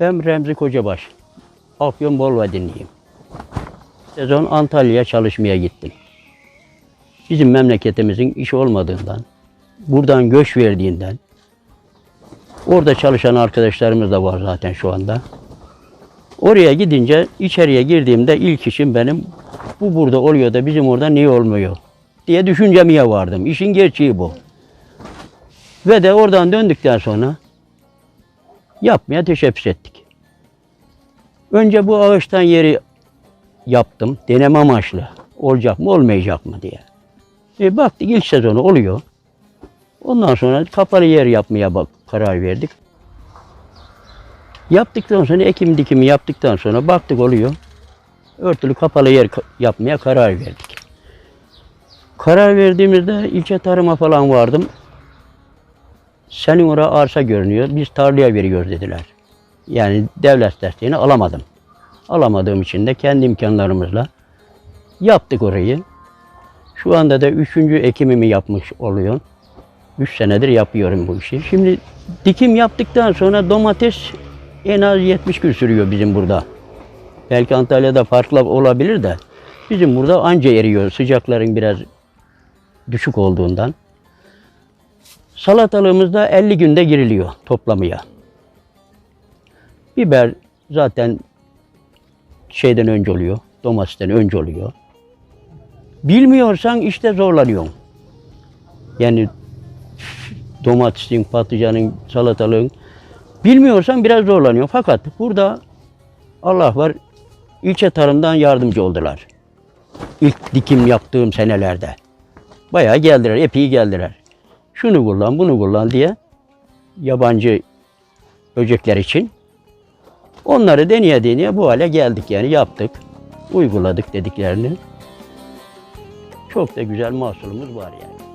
Ben Remzi Kocabaş. Afyon Bolvadinliyim. Sezon Antalya'ya çalışmaya gittim. Bizim memleketimizin iş olmadığından, buradan göç verdiğinden, orada çalışan arkadaşlarımız da var zaten şu anda. Oraya gidince içeriye girdiğimde ilk işim benim bu burada oluyor da bizim orada niye olmuyor diye düşüncemeye vardım. İşin gerçeği bu. Ve de oradan döndükten sonra yapmaya teşebbüs ettik. Önce bu ağaçtan yeri yaptım. Deneme amaçlı. Olacak mı olmayacak mı diye. E baktık ilk sezonu oluyor. Ondan sonra kapalı yer yapmaya bak karar verdik. Yaptıktan sonra ekim dikimi yaptıktan sonra baktık oluyor. Örtülü kapalı yer yapmaya karar verdik. Karar verdiğimizde ilçe tarıma falan vardım. Senin oraya arsa görünüyor. Biz tarlaya veriyoruz dediler. Yani devlet desteğini alamadım. Alamadığım için de kendi imkanlarımızla yaptık orayı. Şu anda da üçüncü ekimimi yapmış oluyor. Üç senedir yapıyorum bu işi. Şimdi dikim yaptıktan sonra domates en az 70 gün sürüyor bizim burada. Belki Antalya'da farklı olabilir de bizim burada anca eriyor sıcakların biraz düşük olduğundan. Salatalığımız da 50 günde giriliyor toplamaya. Biber zaten şeyden önce oluyor, domatesten önce oluyor. Bilmiyorsan işte zorlanıyorsun. Yani domatesin, patlıcanın, salatalığın bilmiyorsan biraz zorlanıyor. Fakat burada Allah var ilçe tarımdan yardımcı oldular. İlk dikim yaptığım senelerde. Bayağı geldiler, epey geldiler. Şunu kullan, bunu kullan diye yabancı böcekler için. Onları deneye deneye bu hale geldik yani yaptık. Uyguladık dediklerini. Çok da güzel mahsulümüz var yani.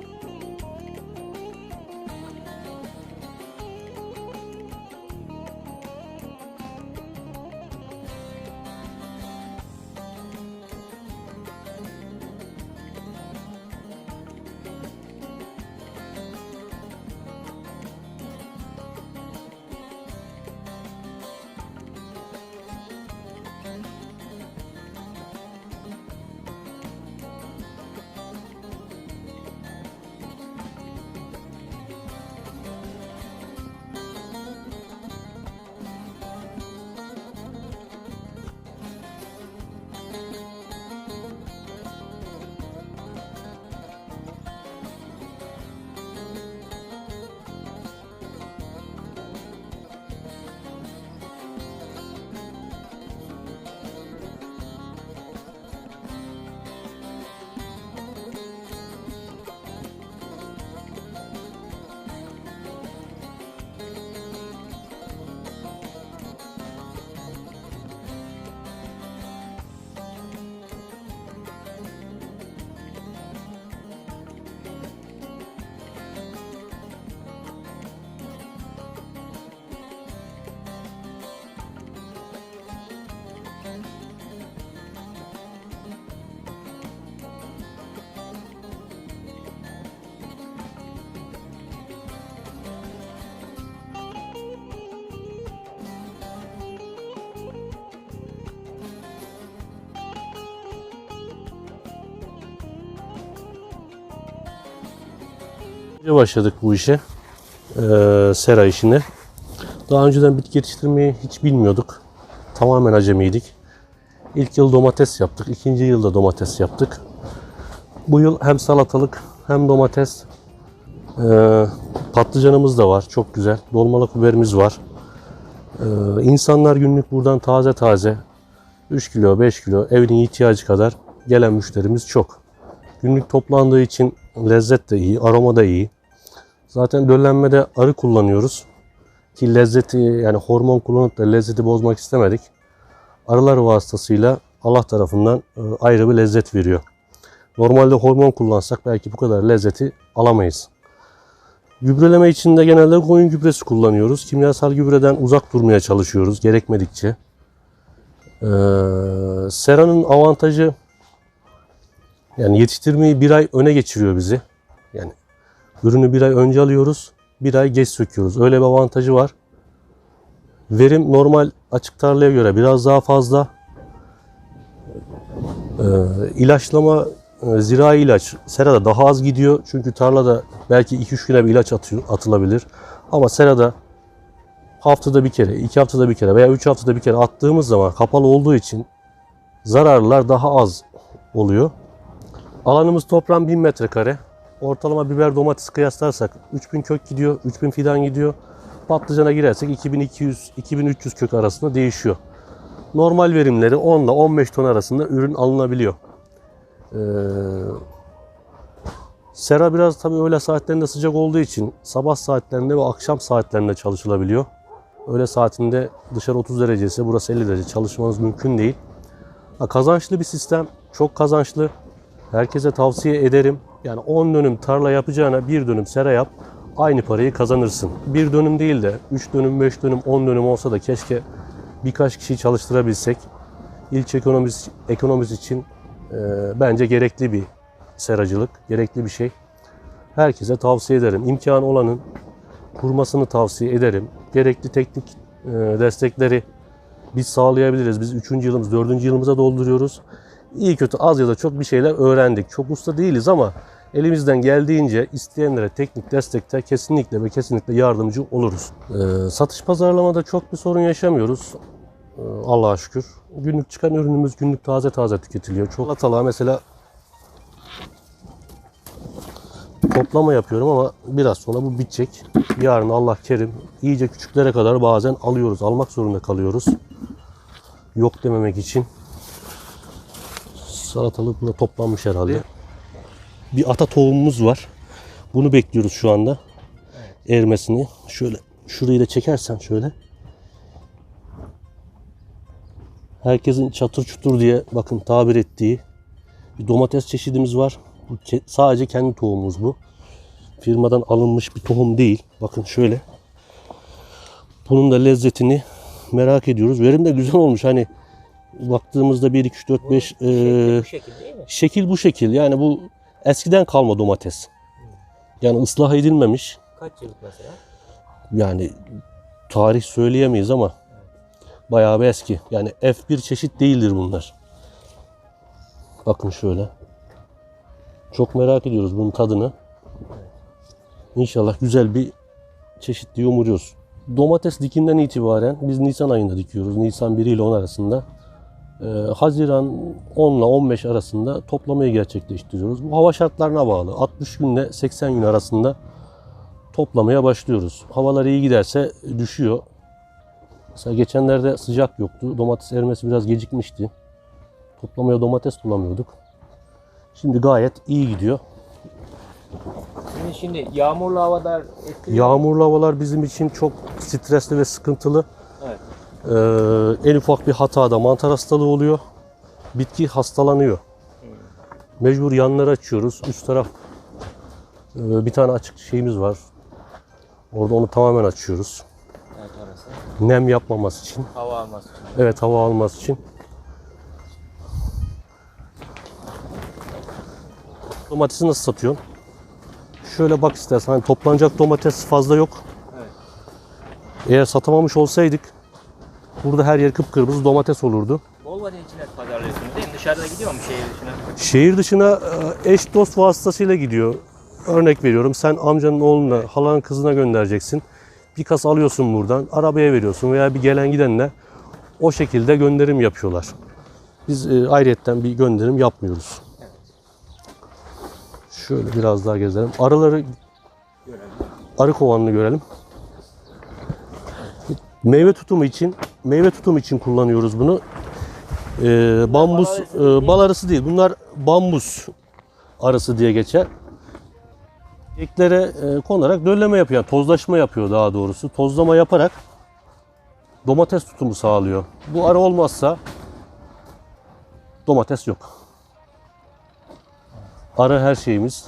Başladık bu işe. Ee, sera işine. Daha önceden bitki yetiştirmeyi hiç bilmiyorduk. Tamamen acemiydik. İlk yıl domates yaptık. ikinci yılda domates yaptık. Bu yıl hem salatalık hem domates ee, patlıcanımız da var. Çok güzel. Dolmalık biberimiz var. Ee, insanlar günlük buradan taze taze 3 kilo 5 kilo evinin ihtiyacı kadar gelen müşterimiz çok. Günlük toplandığı için lezzet de iyi, aroma da iyi. Zaten döllenmede arı kullanıyoruz. Ki lezzeti yani hormon kullanıp da lezzeti bozmak istemedik. Arılar vasıtasıyla Allah tarafından e, ayrı bir lezzet veriyor. Normalde hormon kullansak belki bu kadar lezzeti alamayız. Gübreleme için de genelde koyun gübresi kullanıyoruz. Kimyasal gübreden uzak durmaya çalışıyoruz gerekmedikçe. Ee, seranın avantajı yani yetiştirmeyi bir ay öne geçiriyor bizi. Yani ürünü bir ay önce alıyoruz, bir ay geç söküyoruz. Öyle bir avantajı var. Verim normal açık tarlaya göre biraz daha fazla. Ee, ilaçlama, e, zirai ilaç serada daha az gidiyor. Çünkü tarlada belki 2-3 güne bir ilaç atıyor, atılabilir. Ama serada haftada bir kere, iki haftada bir kere veya üç haftada bir kere attığımız zaman kapalı olduğu için zararlar daha az oluyor. Alanımız toplam 1000 metrekare. Ortalama biber domates kıyaslarsak 3000 kök gidiyor, 3000 fidan gidiyor. Patlıcana girersek 2200-2300 kök arasında değişiyor. Normal verimleri 10 ile 15 ton arasında ürün alınabiliyor. Ee, sera biraz tabii öğle saatlerinde sıcak olduğu için sabah saatlerinde ve akşam saatlerinde çalışılabiliyor. Öğle saatinde dışarı 30 derece ise burası 50 derece çalışmanız mümkün değil. Ha, kazançlı bir sistem, çok kazançlı. Herkese tavsiye ederim. Yani 10 dönüm tarla yapacağına bir dönüm sera yap. Aynı parayı kazanırsın. Bir dönüm değil de 3 dönüm, 5 dönüm, 10 dönüm olsa da keşke birkaç kişiyi çalıştırabilsek. İlçe ekonomisi, ekonomisi için e, bence gerekli bir seracılık, gerekli bir şey. Herkese tavsiye ederim. İmkanı olanın kurmasını tavsiye ederim. Gerekli teknik e, destekleri biz sağlayabiliriz. Biz 3. yılımız, 4. yılımıza dolduruyoruz. İyi kötü az ya da çok bir şeyler öğrendik. Çok usta değiliz ama elimizden geldiğince isteyenlere teknik destekte kesinlikle ve kesinlikle yardımcı oluruz. Ee, satış pazarlamada çok bir sorun yaşamıyoruz. Ee, Allah'a şükür. Günlük çıkan ürünümüz günlük taze taze tüketiliyor. Çok salatalığa mesela toplama yapıyorum ama biraz sonra bu bitecek. Yarın Allah kerim iyice küçüklere kadar bazen alıyoruz. Almak zorunda kalıyoruz. Yok dememek için. Salatalık burada toplanmış herhalde. Bir ata tohumumuz var. Bunu bekliyoruz şu anda. Ermesini. Şöyle şurayı da çekersen şöyle. Herkesin çatır çutur diye bakın tabir ettiği bir domates çeşidimiz var. Bu sadece kendi tohumumuz bu. Firmadan alınmış bir tohum değil. Bakın şöyle. Bunun da lezzetini merak ediyoruz. Verim de güzel olmuş. Hani baktığımızda 1 2 3 4 5 Şekli eee, bu şekil değil mi? şekil bu şekil. Yani bu eskiden kalma domates. Yani ıslah edilmemiş. Kaç yıllık mesela? Yani tarih söyleyemeyiz ama bayağı bir eski. Yani F1 çeşit değildir bunlar. Bakın şöyle. Çok merak ediyoruz bunun tadını. İnşallah güzel bir çeşit diye. Domates dikinden itibaren biz Nisan ayında dikiyoruz. Nisan 1 ile 10 arasında. Ee, Haziran 10 ile 15 arasında toplamayı gerçekleştiriyoruz. Bu hava şartlarına bağlı. 60 günle 80 gün arasında toplamaya başlıyoruz. Havalar iyi giderse düşüyor. Mesela geçenlerde sıcak yoktu. Domates erimesi biraz gecikmişti. Toplamaya domates bulamıyorduk. Şimdi gayet iyi gidiyor. Şimdi, şimdi yağmurlu havada etkili. Yağmurlu havalar bizim için çok stresli ve sıkıntılı. Ee, en ufak bir hatada mantar hastalığı oluyor. Bitki hastalanıyor. Mecbur yanları açıyoruz. Üst taraf e, bir tane açık şeyimiz var. Orada onu tamamen açıyoruz. Evet orası. Nem yapmaması için. Hava alması için. Evet hava alması için. Domatesi nasıl satıyorsun? Şöyle bak istersen hani toplanacak domates fazla yok. Evet. Eğer satamamış olsaydık burada her yer kıpkırmızı domates olurdu. Bolva'da içine pazarlıyorsunuz değil mi? Dışarıda gidiyor mu şehir dışına? Şehir dışına e, eş dost vasıtasıyla gidiyor. Örnek veriyorum sen amcanın oğluna, halanın kızına göndereceksin. Bir kas alıyorsun buradan, arabaya veriyorsun veya bir gelen gidenle o şekilde gönderim yapıyorlar. Biz e, ayrıyetten bir gönderim yapmıyoruz. Şöyle biraz daha gezelim. Arıları, arı kovanını görelim. Meyve tutumu için, meyve tutumu için kullanıyoruz bunu. E, bambus, bal arısı e, değil. bal arısı değil. Bunlar bambus arısı diye geçer. Eklere e, konarak dölleme yapıyor. Yani tozlaşma yapıyor daha doğrusu. Tozlama yaparak domates tutumu sağlıyor. Bu arı olmazsa domates yok. Arı her şeyimiz.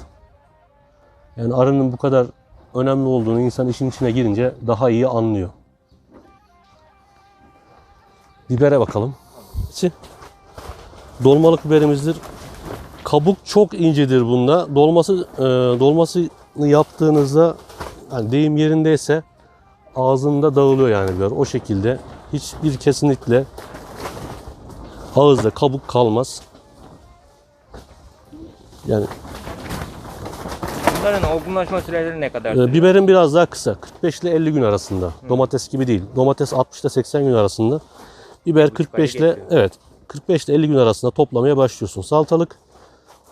Yani arının bu kadar önemli olduğunu insan işin içine girince daha iyi anlıyor. Bibere bakalım. İçi. Dolmalık biberimizdir. Kabuk çok incedir bunda. Dolması e, dolmasını yaptığınızda hani deyim yerindeyse ağzında dağılıyor yani biber. O şekilde hiçbir kesinlikle ağızda kabuk kalmaz. Yani Bunların olgunlaşma süreleri ne kadar? e, sürüyor? biberin biraz daha kısa. 45 ile 50 gün arasında. Domates gibi değil. Domates 60 ile 80 gün arasında. Biber 45 ile evet 45 ile 50 gün arasında toplamaya başlıyorsun. Salatalık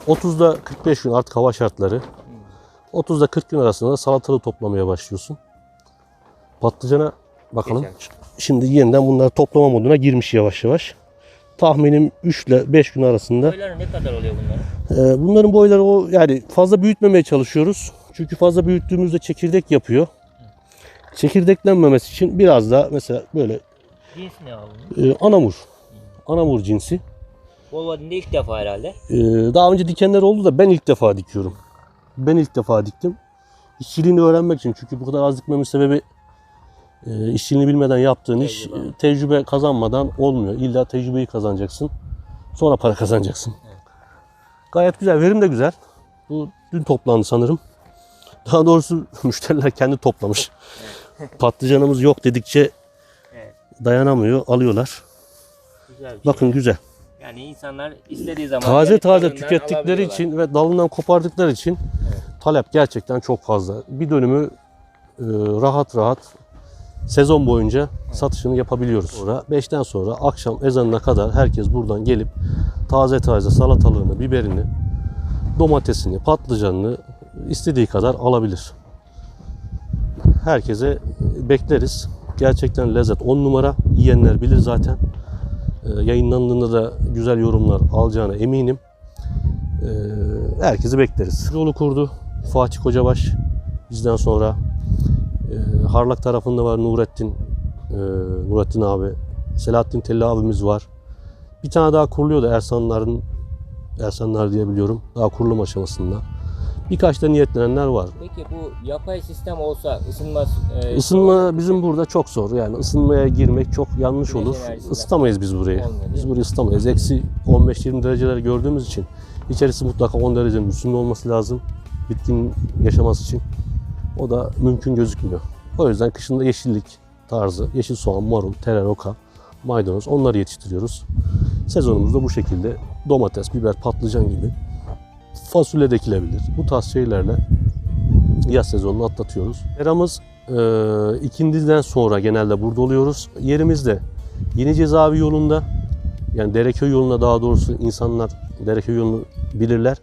30'da 45 gün artık hava şartları. 30'da 40 gün arasında da salatalığı toplamaya başlıyorsun. Patlıcana bakalım. Geçelim. Şimdi yeniden bunlar toplama moduna girmiş yavaş yavaş. Tahminim 3 ile 5 gün arasında. Boyları ne kadar oluyor bunların? Ee, bunların boyları o yani fazla büyütmemeye çalışıyoruz. Çünkü fazla büyüttüğümüzde çekirdek yapıyor. Çekirdeklenmemesi için biraz daha mesela böyle Cins ne abi? e, anamur. Anamur cinsi. Bolvadin'de ilk defa herhalde. Ee, daha önce dikenler oldu da ben ilk defa dikiyorum. Ben ilk defa diktim. İşçiliğini öğrenmek için. Çünkü bu kadar az dikmemin sebebi e, işçiliğini bilmeden yaptığın iş Tecrübe. e, tecrübe kazanmadan olmuyor. İlla tecrübeyi kazanacaksın. Sonra para kazanacaksın. Gayet güzel. Verim de güzel. Bu dün toplandı sanırım. Daha doğrusu müşteriler kendi toplamış. Patlıcanımız yok dedikçe Evet. Dayanamıyor. Alıyorlar. Güzel şey. Bakın güzel. Yani insanlar istediği zaman taze taze tükettikleri için ve dalından kopardıkları için talep gerçekten çok fazla. Bir dönümü e, rahat rahat sezon boyunca satışını yapabiliyoruz. Sonra 5'ten sonra akşam ezanına kadar herkes buradan gelip taze taze salatalığını, biberini, domatesini, patlıcanını istediği kadar alabilir. Herkese bekleriz. Gerçekten lezzet 10 numara. Yiyenler bilir zaten. Ee, yayınlandığında da güzel yorumlar alacağına eminim. Ee, herkesi bekleriz. Yolu kurdu Fatih Kocabaş. Bizden sonra e, Harlak tarafında var Nurettin e, Nurettin abi. Selahattin Telli abimiz var. Bir tane daha kuruluyor da Ersanların Ersanlar diye biliyorum. Daha kurulum aşamasında. Birkaç da niyetlenenler var. Peki bu yapay sistem olsa ısınma e, Isınma bizim burada çok zor. Yani ısınmaya girmek çok yanlış Güneş olur. enerjisinden Isıtamayız biz burayı. olmuyor, değil Biz mi? burayı ısıtamayız. Eksi 15-20 dereceler gördüğümüz için içerisi mutlaka 10 derecenin üstünde olması lazım. Bitkinin yaşaması için. O da mümkün gözükmüyor. O yüzden kışında yeşillik tarzı, yeşil soğan, marul, tere, roka, maydanoz onları yetiştiriyoruz. Sezonumuz da bu şekilde domates, biber, patlıcan gibi fasulye de ekilebilir. Bu tarz şeylerle yaz sezonunu atlatıyoruz. Eramız e, ikindiden sonra genelde burada oluyoruz. Yerimiz de Yeni Cezaevi yolunda yani Dereköy yoluna daha doğrusu insanlar Dereköy yolunu bilirler.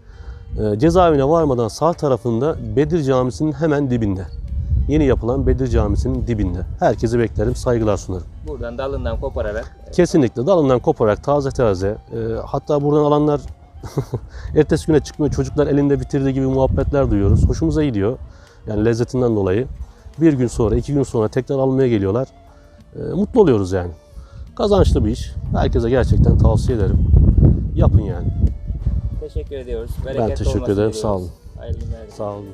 E, cezaevine varmadan sağ tarafında Bedir Camisi'nin hemen dibinde. Yeni yapılan Bedir Camisi'nin dibinde. Herkesi beklerim, saygılar sunarım. buradan dalından kopararak e, Kesinlikle dalından koparak taze taze e, hatta buradan alanlar ertesi güne çıkmıyor çocuklar elinde bitirdiği gibi muhabbetler duyuyoruz. Hoşumuza gidiyor. Yani lezzetinden dolayı. Bir gün sonra, iki gün sonra tekrar almaya geliyorlar. E, mutlu oluyoruz yani. Kazançlı bir iş. Herkese gerçekten tavsiye ederim. Yapın yani. teşekkür ediyoruz. Ben Bereketli teşekkür olmasını ederim. diliyoruz. Sağ olun. Hayırlı günler. Sağ olun.